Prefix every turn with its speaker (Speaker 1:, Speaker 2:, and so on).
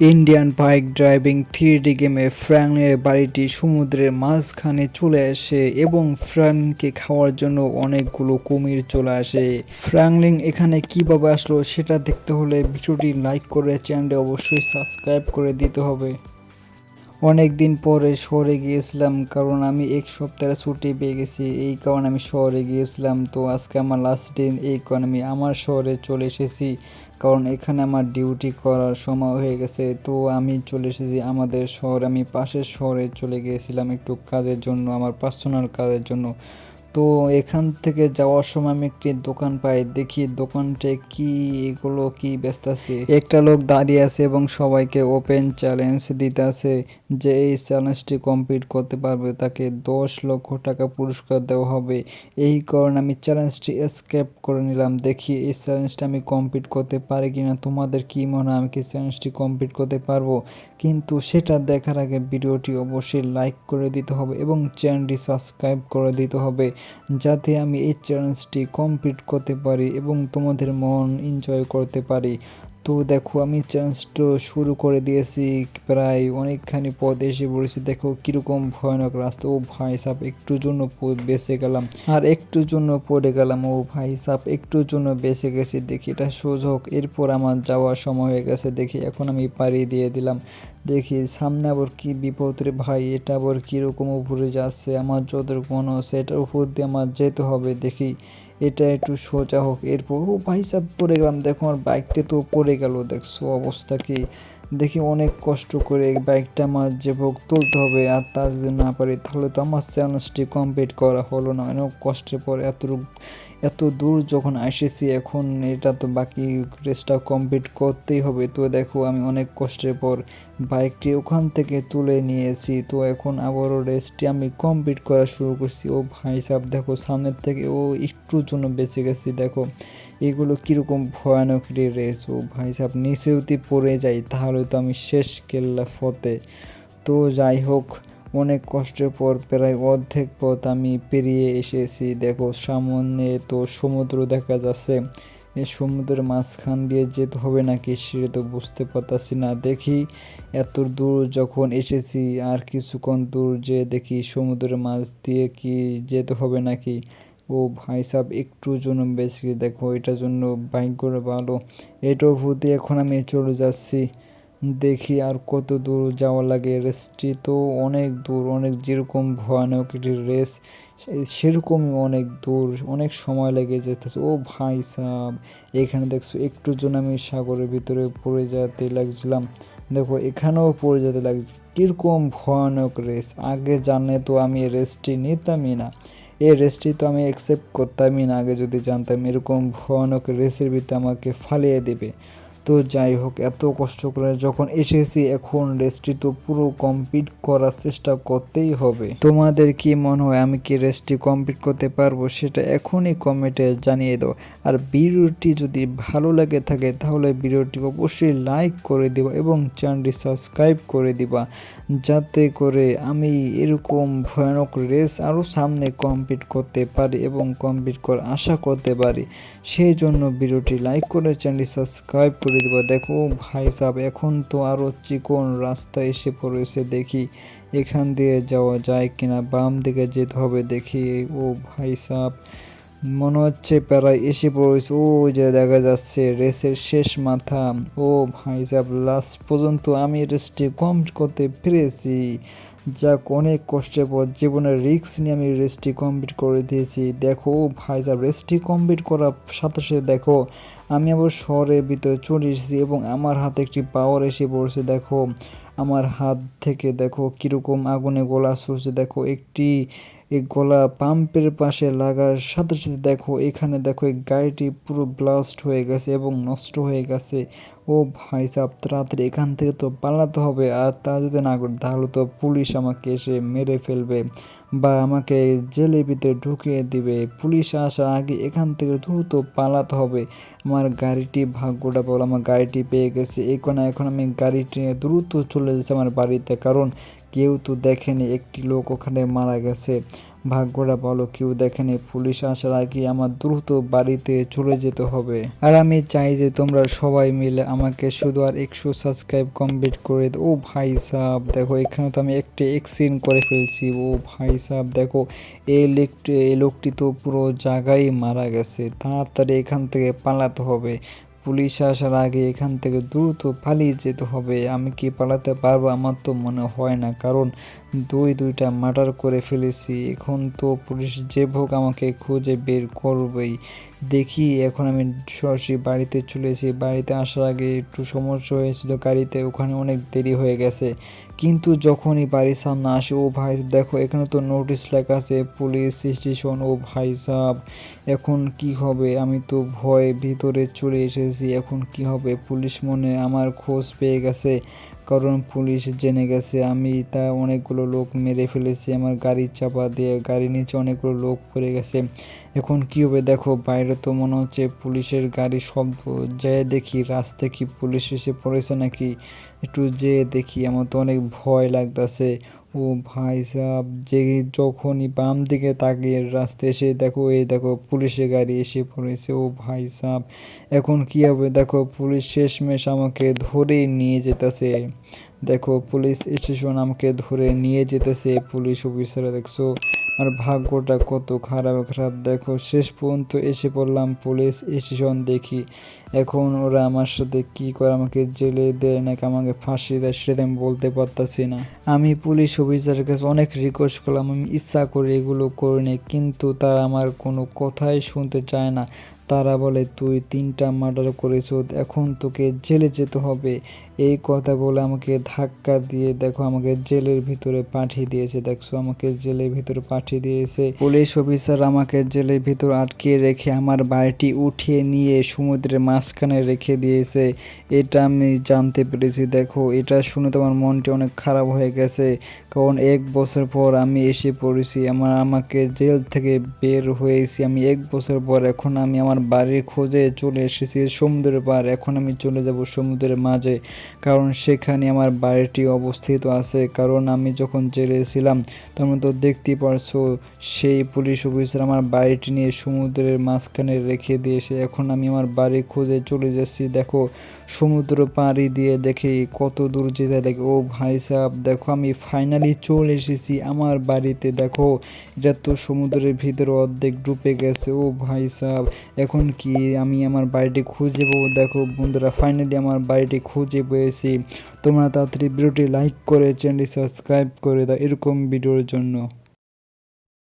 Speaker 1: Indian bike driving three গেমে ফ্র্যাঙ্কলিনের বাড়িটি সমুদ্রের মাঝখানে চলে আসে এবং ফ্র্যাঙ্ককে খাওয়ার জন্য অনেকগুলো কুমির চলে আসে। ফ্র্যাঙ্কলিন এখানে কীভাবে আসলো সেটা দেখতে হলে ভিডিওটি লাইক করে চ্যানেলটি অবশ্যই সাবস্ক্রাইব করে দিতে হবে। অনেক দিন পরে শহরে গিয়েছিলাম, কারণ আমি এক সপ্তাহে ছুটি পেয়ে গেছি, এই কারণে আমি শহরে গিয়েছিলাম। তো আজকে আমার লাস্ট দিন এই কারণে আমি আমার শহরে চলে এসেছি, কারণ এখানে আমার ডিউটি করার সময় হয়ে গেছে। তো আমি চলে এসেছি আমাদের শহর, আমি পাশের শহরে চলে গিয়েছিলাম একটু কাজের জন্য, আমার পার্সোনাল কাজের জন্য। তো এখান থেকে যাওয়ার সময় আমি একটি দোকান পাই। দেখি দোকানটা কি এগুলো, কি ব্যস্ত আছে। একটা লোক দাঁড়িয়ে আছে এবং সবাইকে ওপেন চ্যালেঞ্জ দিতে আছে যে এই চ্যালেঞ্জটি কমপ্লিট করতে পারবে। তাকে দশ লক্ষ টাকা পুরস্কার দেওয়া হবে। এই কারণে আমি চ্যালেঞ্জটি স্কেপ করে নিলাম। দেখি এই চ্যালেঞ্জটা আমি কমপ্লিট করতে পারি কিনা। তোমাদের কি মনে হয় আমি কি চ্যালেঞ্জটি কমপ্লিট করতে পারব? কিন্তু সেটা দেখার আগে ভিডিওটি অবশ্যই লাইক করে দিতে হবে এবং চ্যানেলটি সাবস্ক্রাইব করে দিতে হবে। যাতে আমি এই চ্যালেঞ্জটি কমপ্লিট করতে পারি এবং তোমাদের মন এনজয় করতে পারি। তো দেখো আমি চ্যালেঞ্জটা শুরু করে দিয়েছি প্রায় অনেকখানি পথ এসে পড়েছি। দেখো কীরকম ভয়ানক রাস্তা। ও ভাই সাপ একটুর জন্য বেঁচে গেলাম। আর একটুর জন্য পড়ে গেলাম। ও ভাই সাপ একটুর জন্য বেঁচে গেছি। দেখি এটা সুযোগ এরপর আমার যাওয়ার সময় হয়ে গেছে। দেখি এখন আমি পাড়ি দিয়ে দিলাম। দেখি সামনে আবার কি বিপদ রে ভাই, এটা আবার কীরকম উপরে যাচ্ছে? আমার যতটুকু মনে হচ্ছে এটার উপর দিয়ে আমার যেতে হবে। দেখি এটা একটু সোজা হোক। এরপর, ও ভাই সাহেব পড়ে গেলাম। দেখো আমার বাইকটা তো পড়ে গেল। দেখছ অবস্থা কি? দেখি অনেক কষ্ট করে বাইকটা আমার যে ভোগ তুলতে হবে আর তার যদি না পারি, তাহলে তো আমার চ্যালেঞ্জটি কমপ্লিট করা হলো না। অনেক কষ্টের পরে এত এত দূর যখন এসেছি এখন এটা তো বাকি রেসটা কমপ্লিট করতেই হবে। তো দেখো, আমি অনেক কষ্টের পর বাইকটি ওখান থেকে তুলে নিয়েছি। তো এখন আবারও রেসটি আমি কমপ্লিট করা শুরু করছি। ও ভাই সাহেব দেখো, সামনের থেকে ও একটুর জন্য বেঁচে গেছি। দেখো, এগুলো কীরকম ভয়ানক রেস ও ভাই সাহেব নিচে যদি পড়ে যাই, তাহলে তো আমি শেষ কেল্লা ফতে তো যাই হোক অনেক কষ্টের পর প্রায় অর্ধেক পথ আমি পেরিয়ে এসেছি। দেখো, সামনে তো সমুদ্র দেখা যাচ্ছে। এই সমুদ্রের মাঝখান দিয়ে যেতে হবে নাকি সেটা তো বুঝতে পারতাছি না। দেখি, এত দূর যখন এসেছি আর কিছুক্ষণ দূর যে দেখি সমুদ্রের মাছ দিয়ে কি যেতে হবে নাকি? ও ভাই সাহেব একটু জন্য বেশি। দেখো, এটার জন্য করে ভালো। এটাও ভূতে এখন আমি চলে যাচ্ছি। দেখি আর কত দূর যাওয়া লাগে। রেসটি তো অনেক দূর, অনেক যেরকম ভয়ানক একটি রেস, সেরকমই অনেক দূর, অনেক সময় লেগে যেতেছে। ও ভাই সাহ এখানে দেখছ একটু জন্য আমি সাগরের ভিতরে পড়ে যেতে লাগছিলাম। দেখো এখানেও পড়ে যেতে লাগছে। কীরকম ভয়ানক রেস, আগে জানলে তো আমি রেসটি নিতামই না। এই রেসটি তো আমি অ্যাকসেপ্ট করতামই না, আগে যদি জানতাম এরকম ভয়ানক রেসের ভিতরে আমাকে ফালিয়ে দেবে। তো যাই হোক, এত কষ্ট করে যখন এসেছি এখন রেসটি তো পুরো কমপ্লিট করার চেষ্টা করতেই হবে। তোমাদের কি মনে হয় আমি কি রেসটি কমপ্লিট করতে পারব সেটা এখনই কমেন্টে জানিয়ে দাও। আর ভিডিওটি যদি ভালো লাগে থাকে তাহলে ভিডিওটি অবশ্যই লাইক করে দিবা এবং চ্যানেলটি সাবস্ক্রাইব করে দিবা। যাতে করে আমি এরকম ভয়ানক রেস আরও সামনে কমপ্লিট করতে পারি এবং কমপ্লিট করার আশা করতে পারি। সেই জন্য ভিডিওটি লাইক করে চ্যানেলটি সাবস্ক্রাইব করে দেবো। দেখো, ভাই সাহেব এখন তো আরও চিকন রাস্তা এসে পড়েছে, দেখি এখান দিয়ে যাওয়া যায় কিনা, বাম দিকে যেতে হবে দেখি। ও ভাই সাহেব মনে হচ্ছে প্রায় এসে পড়েছে। ও যে দেখা যাচ্ছে, রেসের শেষ মাথা। ও ভাই সাহেব লাস্ট পর্যন্ত আমি রেসটি কম করতে পেরেছি। যাক, অনেক কষ্টের পর জীবনের রিক্স নিয়ে আমি রেসটি কমপ্লিট করে দিয়েছি। দেখো, ভাই সাহেব রেসটি কমপ্লিট করার সাথে সাথে দেখো, আমি আবার শহরের ভিতরে চলে এসেছি এবং আমার হাতে একটি পাওয়ার এসে পড়েছে। দেখো, আমার হাত থেকে দেখো কীরকম আগুনে গোলা ছুড়ছে। দেখো, একটি এই গলা পাম্পের পাশে লাগার সাথে সাথে দেখো, এখানে দেখো, এই গাড়িটি পুরো ব্লাস্ট হয়ে গেছে এবং নষ্ট হয়ে গেছে। ও ভাই সাহেব তাড়াতাড়ি এখান থেকে তো পালাতে হবে আর তা যদি না করি তাহলে তো পুলিশ আমাকে এসে মেরে ফেলবে বা আমাকে জেলের ভিতরে ঢুকিয়ে দিবে। পুলিশ আসার আগে এখান থেকে দ্রুত পালাতে হবে। আমার গাড়িটি, ভাগ্যটা বল, আমার গাড়িটি পেয়ে গেছে। এই কোনা এখন আমি গাড়িটি নিয়ে দ্রুত চলে যাচ্ছি আমার বাড়িতে। কারণ কেউ তো দেখেনি, একটি লোক ওখানে মারা গেছে। ভাগ্যটা ভালো, কেউ দেখেনি। পুলিশ আসার আগে আমার দ্রুত বাড়িতে চলে যেতে হবে। আর আমি চাই যে তোমরা সবাই মিলে আমাকে শুধু আর একশো সাবস্ক্রাইব কমপ্লিট করে ও ভাই সাহ দেখো, এখানে তো আমি একটি এক্সিন করে ফেলছি। ও ভাই সাহ দেখো, এই লোকটি এই লোকটি তো পুরো জায়গায় মারা গেছে। তাড়াতাড়ি এখান থেকে পালাতে হবে। পুলিশ আসার আগে এখান থেকে দ্রুত পালিয়ে যেতে হবে। আমি কি পালাতে পারব আমার তো মনে হয় না। কারণ দুই, দুইটা মার্ডার করে ফেলেছি। এখন তো পুলিশ যে ভোগ আমাকে খুঁজে বের করবেই। দেখি, এখন আমি সরাসরি বাড়িতে চলে এসেছি। বাড়িতে আসার আগে একটু সমস্যা হয়েছিল গাড়িতে, ওখানে অনেক দেরি হয়ে গেছে। কিন্তু যখনই বাড়ির সামনে আসে, ও ভাই দেখো, এখানে তো নোটিশ লেখা আছে পুলিশ স্টেশন ও ভাই সাহ এখন কি হবে? আমি তো ভয়ে ভিতরে চলে এসেছি, এখন কি হবে? পুলিশ মনে আমার খোঁজ পেয়ে গেছে। কারণ পুলিশ জেনে গেছে, আমি তা অনেকগুলো লোক মেরে ফেলেছি, আমার গাড়ির চাপা দিয়ে গাড়ির নিচে অনেকগুলো লোক পড়ে গেছে। এখন কি হবে দেখো, বাইরে তো মনে হচ্ছে পুলিশের গাড়ি সব যেয়ে দেখি, রাস্তায় কি পুলিশ এসে পড়েছে নাকি? একটু যেয়ে দেখি, আমার তো অনেক ভয় লাগতেছে। ও ভাই সাহ যে যখনই বাম দিকে তাকিয়ে রাস্তায় এসে দেখো, এই দেখো পুলিশের গাড়ি এসে পড়েছে, ও ভাই সাহ এখন কি হবে? দেখো পুলিশ শেষমেশ আমাকে ধরে নিয়ে যেতেছে। দেখো পুলিশ স্টেশন আমাকে ধরে নিয়ে যেতেছে, পুলিশ অফিসাররা, দেখছ? আর ভাগ্যটা কত খারাপ খারাপ দেখো, শেষ পর্যন্ত এসে পড়লাম পুলিশ স্টেশন দেখি। এখন ওরা আমার সাথে কি করে আমাকে জেলে দেয়, নাকি আমাকে ফাঁসি দেয়, সেটা আমি বলতে পারতাছি না। আমি পুলিশ অফিসারের কাছে অনেক রিকোয়েস্ট করলাম, আমি ইচ্ছা করে এগুলো করিনি, কিন্তু তারা আমার কোনো কথাই শুনতে চায় না। তারা বলে, তুই তিনটা মার্ডার করেছ এখন তোকে জেলে যেতে হবে। এই কথা বলে আমাকে ধাক্কা দিয়ে, দেখো, আমাকে জেলের ভিতরে পাঠিয়ে দিয়েছে। দেখছ, আমাকে জেলের ভিতরে পাঠিয়ে দিয়েছে। পুলিশ অফিসার আমাকে জেলের ভিতর আটকে রেখে আমার বাড়িটি উঠিয়ে নিয়ে সমুদ্রের মাঝখানে রেখে দিয়েছে। এটা আমি জানতে পেরেছি। দেখো, এটা শুনে তোমার মনটি অনেক খারাপ হয়ে গেছে। কারণ এক বছর পর আমি এসে পড়েছি, আমার আমাকে জেল থেকে বের হয়েছি। আমি এক বছর পর এখন আমি আমার বাড়ির খোঁজে চলে এসেছি, সমুদ্রের পার। এখন আমি চলে যাব সমুদ্রের মাঝে, কারণ সেখানে আমার বাড়িটি অবস্থিত আছে। কারণ আমি যখন জেলে ছিলাম তখন তো দেখতেই পারছ, সেই পুলিশ অফিসার আমার বাড়িটি নিয়ে সমুদ্রের মাঝখানে রেখে দিয়েছে। এখন আমি আমার বাড়ি খোঁজে চলে যাচ্ছি। দেখো, সমুদ্র পাড়ি দিয়ে দেখি কত দূর যেতে লাগে। ও ভাই সাহেব, দেখো আমি ফাইনালি চলে এসেছি। আমার বাড়িতে দেখো, এটা তো সমুদ্রের ভিতরে অর্ধেক ডুবে গেছে। ও ভাই সাহ এখন কি আমি আমার বাড়িটি খুঁজে পাবো? দেখো বন্ধুরা ফাইনালি আমার বাড়িটি খুঁজে পেয়েছি। তোমরা তাড়াতাড়ি ভিডিওটি লাইক করে চ্যানেলটি সাবস্ক্রাইব করে দাও এরকম ভিডিওর জন্য।